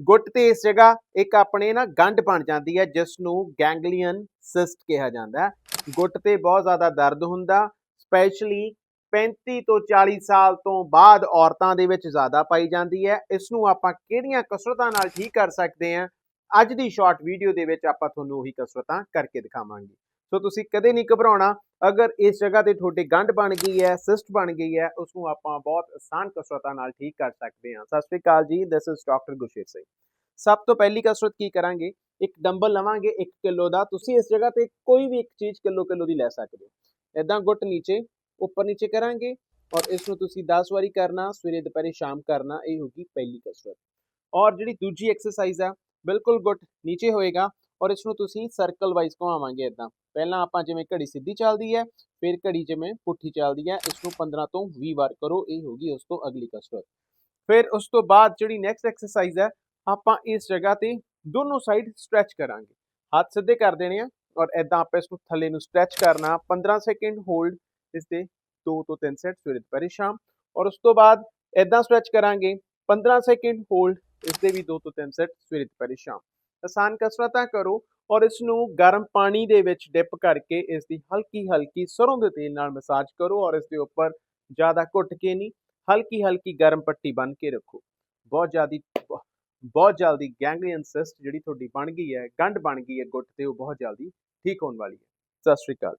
ਗੁੱਟ ਤੇ ਇਸ ਜਗ੍ਹਾ ਇੱਕ ਆਪਣੇ ਨਾ ਗੰਢ ਬਣ ਜਾਂਦੀ ਹੈ ਜਿਸ ਨੂੰ ਗੈਂਗਲੀਅਨ ਸਿਸਟ ਕਿਹਾ ਜਾਂਦਾ ਹੈ। ਗੁੱਟ ਤੇ ਬਹੁਤ ਜ਼ਿਆਦਾ ਦਰਦ ਹੁੰਦਾ, ਸਪੈਸ਼ਲੀ 35 ਤੋਂ 40 ਸਾਲ ਤੋਂ ਬਾਅਦ ਔਰਤਾਂ ਦੇ ਵਿੱਚ ਜ਼ਿਆਦਾ ਪਾਈ ਜਾਂਦੀ ਹੈ। ਇਸ ਨੂੰ ਆਪਾਂ ਕਿਹੜੀਆਂ ਕਸਰਤਾਂ ਨਾਲ ਠੀਕ ਕਰ ਸਕਦੇ ਹਾਂ? ਅੱਜ ਦੀ ਸ਼ਾਰਟ ਵੀਡੀਓ ਦੇ ਵਿੱਚ ਆਪਾਂ ਤੁਹਾਨੂੰ ਉਹੀ ਕਸਰਤਾਂ ਕਰਕੇ ਦਿਖਾਵਾਂਗੇ। ਸੋ ਤੁਸੀਂ ਕਦੇ ਨਹੀਂ ਘਬਰਾਉਣਾ। ਅਗਰ ਇਸ ਜਗ੍ਹਾ ਤੇ ਤੁਹਾਡੇ ਗੰਢ ਬਣ ਗਈ ਹੈ, ਸਿਸਟ ਬਣ ਗਈ ਹੈ ਉਸ ਨੂੰ ਆਪਾਂ ਬਹੁਤ ਆਸਾਨ ਕਸਰਤਾਂ ਨਾਲ ਠੀਕ ਕਰ ਸਕਦੇ ਹਾਂ। ਸਤਿ ਸ਼੍ਰੀ ਅਕਾਲ ਜੀ this is doctor Gursher Singh. ਸਭ ਤੋਂ ਪਹਿਲੀ ਕਸਰਤ ਕੀ ਕਰਾਂਗੇ? ਇੱਕ ਡੰਬਲ ਲਵਾਂਗੇ 1 ਕਿਲੋ ਦਾ। ਤੁਸੀਂ ਇਸ ਜਗ੍ਹਾ ਤੇ ਕੋਈ ਵੀ ਇੱਕ ਚੀਜ਼ ਕਿਲੋ ਕਿਲੋ ਦੀ ਲੈ ਸਕਦੇ ਹੋ। ਇਦਾਂ ਗੁੱਟ ਨੀਚੇ, ਉੱਪਰ ਨੀਚੇ ਕਰਾਂਗੇ ਔਰ ਇਸ ਨੂੰ ਤੁਸੀਂ 10 ਵਾਰੀ ਕਰਨਾ, ਸਵੇਰੇ, ਦੁਪਹਿਰੇ, ਸ਼ਾਮ ਕਰਨਾ, ਇਹ ਹੋਗੀ ਪਹਿਲੀ ਕਸਰਤ। ਔਰ ਜਿਹੜੀ ਦੂਜੀ ਐਕਸਰਸਾਈਜ਼ ਆ, ਬਿਲਕੁਲ ਗੁੱਟ ਨੀਚੇ ਹੋਏਗਾ ਔਰ ਇਸ ਨੂੰ ਤੁਸੀਂ ਸਰਕਲ ਵਾਈਜ਼ ਘੁਮਾਵਾਂਗੇ ਇਦਾਂ ਪਹਿਲਾਂ ਆਪਾਂ ਜਿਵੇਂ ਘੜੀ ਸਿੱਧੀ ਚੱਲਦੀ ਹੈ, ਫਿਰ ਘੜੀ ਜਿਵੇਂ ਪੁੱਠੀ ਚੱਲਦੀ ਹੈ, ਇਸ ਨੂੰ 15 ਤੋਂ 20 ਵਾਰ ਕਰੋ, ਇਹ ਹੋਗੀ ਉਸ ਤੋਂ ਅਗਲੀ ਕਸਰਤ ਫਿਰ ਉਸ ਤੋਂ ਬਾਅਦ ਜਿਹੜੀ ਨੈਕਸਟ ਐਕਸਰਸਾਈਜ਼ ਹੈ, ਆਪਾਂ ਇਸ ਜਗ੍ਹਾ ਤੇ ਦੋਨੋਂ ਸਾਈਡ ਸਟ੍ਰੈਚ ਕਰਾਂਗੇ। ਹੱਥ ਸਿੱਧੇ ਕਰ ਦੇਣੇ ਆ ਔਰ ਐਦਾਂ ਆਪਾਂ ਇਸ ਨੂੰ ਥੱਲੇ ਨੂੰ ਸਟ੍ਰੈਚ ਕਰਨਾ 15 ਸੈਕਿੰਡ ਹੋਲਡ ਇਸ ਦੇ 2 ਤੋਂ 3 ਸੈਟ ਸਵੇਰੇ ਦੁਪਹਿਰੇ, ਸ਼ਾਮ। ਔਰ ਉਸ ਤੋਂ ਬਾਅਦ ਐਦਾਂ ਸਟ੍ਰੈਚ ਕਰਾਂਗੇ 15 ਸੈਕਿੰਡ ਹੋਲਡ ਇਸ ਦੇ ਵੀ 2 ਤੋਂ 3 ਸੈਟ ਸਵੇਰੇ ਦੁਪਹਿਰੇ, ਸ਼ਾਮ। ਆਸਾਨ ਕਸਰਤਾਂ ਕਰੋ ਔਰ ਇਸ ਨੂੰ ਗਰਮ ਪਾਣੀ ਦੇ ਵਿੱਚ ਡਿਪ ਕਰਕੇ ਇਸ ਦੀ ਹਲਕੀ ਹਲਕੀ ਸਰੋਂ ਦੇ ਤੇਲ ਨਾਲ ਮਸਾਜ ਕਰੋ ਔਰ ਇਸ ਦੇ ਉੱਪਰ ਜ਼ਿਆਦਾ ਘੁੱਟ ਕੇ ਨਹੀਂ, ਹਲਕੀ ਹਲਕੀ ਗਰਮ ਪੱਟੀ ਬੰਨ ਕੇ ਰੱਖੋ। ਬਹੁਤ ਜ਼ਿਆਦੀ, ਬਹੁਤ ਜਲਦੀ ਗੈਂਗਲੀਅਨ ਸਿਸਟ ਜਿਹੜੀ ਤੁਹਾਡੀ ਬਣ ਗਈ ਹੈ, ਗੰਢ ਬਣ ਗਈ ਹੈ ਗੁੱਟ ਤੇ ਉਹ ਬਹੁਤ ਜਲਦੀ ਠੀਕ ਹੋਣ ਵਾਲੀ ਹੈ। ਸਤਿ ਸ਼੍ਰੀ ਅਕਾਲ